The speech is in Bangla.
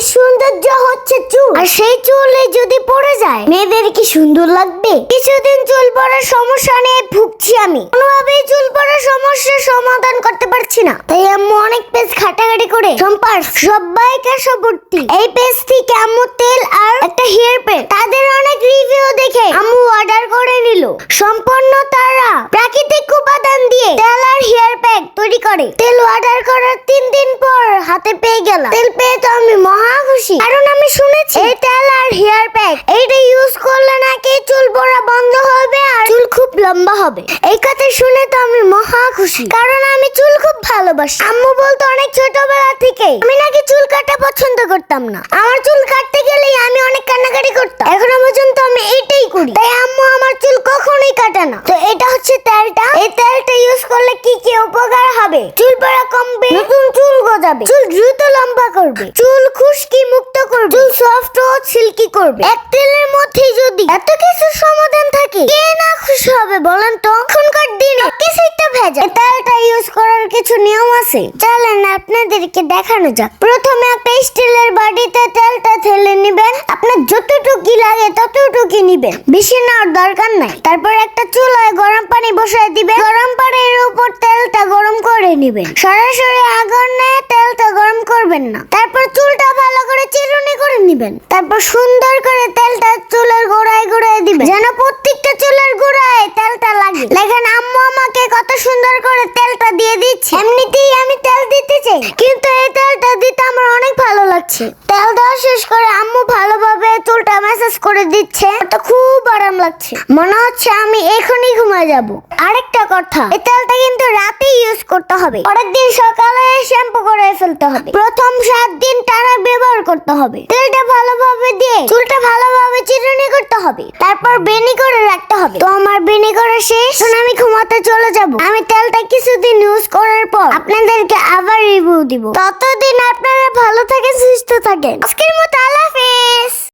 মেয়েদের সৌন্দর্য হচ্ছে চুল। আর সেই চুলে যদি পড়ে যায়, মেয়েদের কি সুন্দর লাগবে? কিছুদিন চুল পড়ার সমস্যা নিয়ে ভুগছি আমি। কোনোভাবেই চুল পড়ার সমস্যার সমাধান করতে পারছি না। তাই আম্মু অনেক পেজ ঘাটাঘাটি করে সম্পার সবাইকে সবর্তি। এই পেজ থেকে আম্মু তেল আর একটা হেয়ার প্যাক তাদের অনেক রিভিউ দেখে আম্মু অর্ডার করে নিল। সম্পূর্ণ তারা প্রাকৃতিক উপাদান দিয়ে তেল আর হেয়ার প্যাক তৈরি করে। তেল অর্ডার করার তিন দিন পর হাতে পেয়ে গেলাম। তেল পেয়ে তো আমি খুশি? কারণ আমি শুনেছি। এই তেল আর হেয়ার প্যাক, এইটা ইউজ করলে নাকি চুল পড়া বন্ধ হবে আর চুল খুব লম্বা হবে। এই কথা শুনে তো আমি মহা খুশি। কারণ আমি চুল খুব ভালোবাসি। আম্মু বলতো অনেক ছোটবেলা থেকে আমি নাকি চুল কাটা পছন্দ করতাম না। আমার চুল কাটতে গেলেই আমি অনেক কান্নাকাটি করতাম এখনও পর্যন্ত আমি এইটাই করি তাই আম্মু আমার চুল কখনোই না তো এটা হচ্ছে তেলটা। এই তেলটা ইউজ করলে কি কি উপকার হবে? চুল পড়া কমবে, নতুন চুল গজাবে, চুল দ্রুত লম্বা করবে, চুল খুশকি মুক্ত করবে, চুল সফট ও সিল্কি করবে। এক তেলের মধ্যে যদি এত কিছু সমাধান থাকে, কে না খুশি হবে বলেন তো? এখনকার দিনে কিছু একটা ভেজা করার কিছু নিয়ম আছে? চলেন আপনাদেরকে দেখানো যাক। প্রথমে একটা স্টিলের বাটিতে তেলটা ঢেলে নেবেন। আপনার যতটুকু লাগে ততটুকু নিবেন। বেশি নেওয়ার দরকার নাই। তারপর একটা চুলায় গরম পানি বসায় দিবেন। গরম পানির উপর তেলটা গরম করে নেবেন। সরাসরি আগুনে তেলটা গরম করবেন না। তারপর চুলটা ভালো করে চিরুনি করে নেবেন। তারপর সুন্দর করে তেলটা চুলের গোড়ায় গোড়ায় দিবেন যেন প্রত্যেকটা চুলের গোড়ায় তেলটা লাগে দেখেন আম্মু আমাকে কত সুন্দর করে তেলটা দিয়ে দিচ্ছি। এমনিতেই আমি তেল দিতে চাই কিন্তু এই তেলটা দিতে আমার অনেক ভালো লাগছে। তেল দেওয়া শেষ করে আম্মু ভালোভাবে চুলটা ম্যাসাজ করে দিচ্ছে। তো খুব আরাম লাগছে। মনে হচ্ছে আমি এখনই ঘুমায় যাব। আরেকটা কথা, এই তেলটা কিন্তু রাতে ইউজ করতে হবে। পরের দিন সকালে শ্যাম্পু করে ফেলতে হবে। প্রথম সাত দিন টানা ব্যবহার করতে হবে। তেলটা ভালোভাবে দিয়ে চুলটা ভালোভাবে চিরুনি করতে হবে। তারপর বেনি করে রাখতে হবে। তো আমার বেনি করা শেষ। এখন আমি ঘুমাতে চলে যাব। আমি তেলটা কিছুদিন ইউজ করার পর আপনাদেরকে আবার রিভিউ দিব। ততদিন আপনারা ভালো থাকেন, সুস্থ থাকেন। আজকের মতো